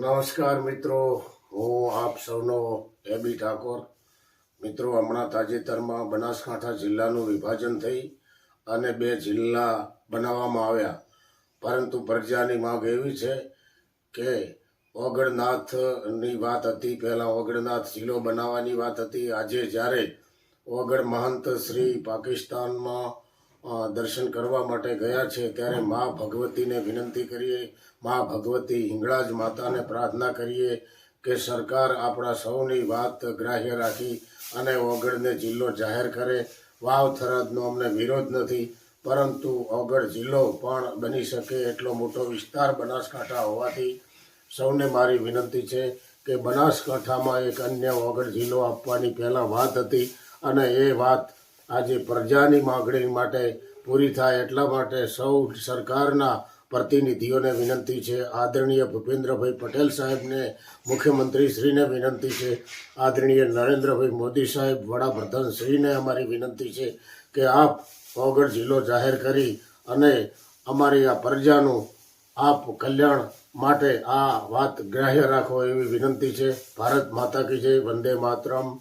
નમસ્કાર મિત્રો, હું આપ સૌનો એબી ઠાકોર. મિત્રો, હમણાં તાજેતરમાં બનાસકાંઠા જિલ્લાનું વિભાજન થઈ અને બે જિલ્લા બનાવવામાં આવ્યા. પરંતુ પ્રજાની માંગ એવી છે કે ઓગળનાથની વાત હતી, પહેલાં ઓગળનાથ જિલ્લો બનાવવાની વાત હતી. આજે જ્યારે ઓગળ મહંત શ્રી પાકિસ્તાનમાં દર્શન કરવા માટે ગયા છે, ત્યારે મા ભગવતીને વિનંતી કરીએ, મા ભગવતી હિંગળાજ માતાને પ્રાર્થના કરીએ કે સરકાર આપણા સૌની વાત ગ્રાહ્ય રાખી અને ઓગળને જિલ્લો જાહેર કરે. વાવ થરાદનો અમને વિરોધ નથી, પરંતુ ઓગળ જિલ્લો પણ બની શકે એટલો મોટો વિસ્તાર બનાસકાંઠા હોવાથી સૌને મારી વિનંતી છે કે બનાસકાંઠામાં એક અન્ય ઓગળ જિલ્લો આપવાની પહેલાં વાત હતી અને એ વાત આજે પ્રજાની માગણી માટે પૂરી થાય એટલા માટે સૌ સરકારના પ્રતિનિધિઓને વિનંતી છે. આદરણીય ભૂપેન્દ્રભાઈ પટેલ સાહેબને મુખ્યમંત્રી શ્રીને વિનંતી છે. આદરણીય નરેન્દ્રભાઈ મોદી સાહેબ વડાપ્રધાન શ્રીને અમારી વિનંતી છે કે આપ ઓગળ જિલ્લો જાહેર કરી અને અમારી આ પ્રજાનું આપ કલ્યાણ માટે આ વાત ગ્રાહ્ય રાખો એવી વિનંતી છે. ભારત માતા કી જય, વંદે માતરમ.